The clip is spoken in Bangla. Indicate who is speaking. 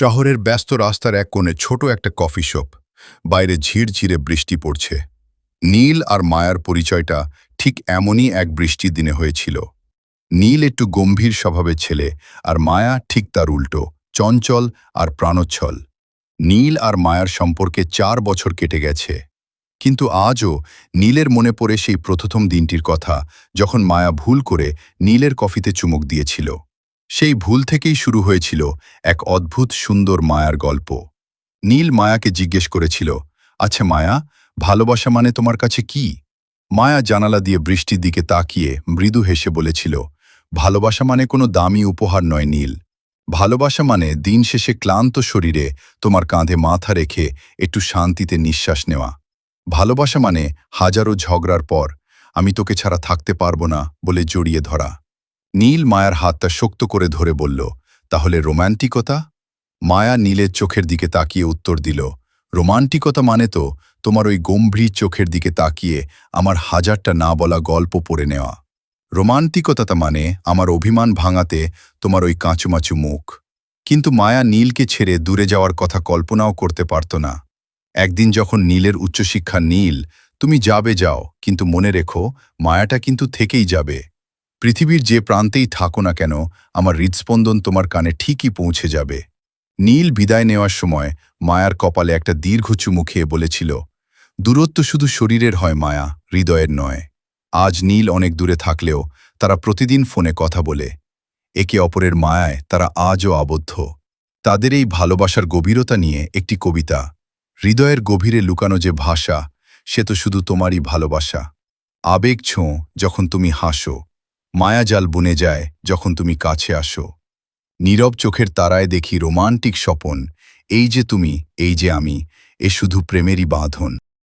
Speaker 1: শহরের ব্যস্ত রাস্তার এক কোণে ছোট একটা কফি শপ। বাইরে ঝিরঝিরে বৃষ্টি পড়ছে। নীল আর মায়ার পরিচয়টা ঠিক এমনই এক বৃষ্টির দিনে হয়েছিল। নীল একটু গম্ভীর স্বভাবের ছেলে আর মায়া ঠিক তার উল্টো, চঞ্চল আর প্রাণোচ্ছল। নীল আর মায়ার সম্পর্কে চার বছর কেটে গেছে। কিন্তু আজও নীলের মনে পড়ে সেই প্রথম দিনটির কথা যখন মায়া ভুল করে নীলের কফিতে চুমুক দিয়েছিল। সেই ভুল থেকেই শুরু হয়েছিল এক অদ্ভুত সুন্দর মায়ার গল্প। নীল মায়াকে জিজ্ঞেস করেছিল আচ্ছা মায়া, ভালোবাসা মানে তোমার কাছে কি? মায়া জানালা দিয়ে বৃষ্টির দিকে তাকিয়ে মৃদু হেসে বলেছিল, ভালোবাসা মানে কোনো দামি উপহার নয় নীল। ভালোবাসা মানে দিন শেষে ক্লান্ত শরীরে তোমার কাঁধে মাথা রেখে একটু শান্তিতে নিঃশ্বাস নেওয়া। ভালোবাসা মানে হাজারো ঝগড়ার পর, আমি তোকে ছাড়া থাকতে পারব না বলে জড়িয়ে ধরা। নীল মায়ার হাতটা শক্ত করে ধরে বলল, তাহলে রোম্যান্টিকতা মায়া নীলের চোখের দিকে তাকিয়ে উত্তর দিল, রোমান্টিকতা মানে তো তোমার ওই গম্ভীর চোখের দিকে তাকিয়ে আমার হাজারটা না বলা গল্প পড়ে নেওয়া। রোমান্টিকতা মানে আমার অভিমান ভাঙাতে তোমার ওই কাঁচুমাচু মুখ। কিন্তু মায়া নীলকে ছেড়ে দূরে যাওয়ার কথা কল্পনাও করতে পারত না। একদিন যখন নীলের উচ্চশিক্ষা নীল, তুমি যাবে যাও, কিন্তু মনে রেখো, মায়াটা কিন্তু থেকেই যাবে। পৃথিবীর যে প্রান্তেই থাকো না কেন, আমার হৃদস্পন্দন তোমার কানে ঠিকই পৌঁছে যাবে। নীল বিদায় নেওয়ার সময় মায়ার কপালে একটা দীর্ঘ চুমু খেয়ে বলেছিল, দূরত্ব শুধু শরীরের হয় মায়া, হৃদয়ের নয়। আজ নীল অনেক দূরে থাকলেও তারা প্রতিদিন ফোনে কথা বলে। একে অপরের মায়ায় তারা আজও আবদ্ধ। তাদের এই ভালোবাসার গভীরতা নিয়ে একটি কবিতা, হৃদয়ের গভীরে লুকানো যে ভাষা, সে তো শুধু তোমারই ভালোবাসা। আবেগ ছোঁ যখন তুমি হাসো। মায়াজাল বুনে যায় যখন তুমি কাছে আসো। নীরব চোখের তারায় দেখি রোমান্টিক স্বপন, এই যে তুমি, এই যে আমি, এ শুধু প্রেমেরই বাঁধন।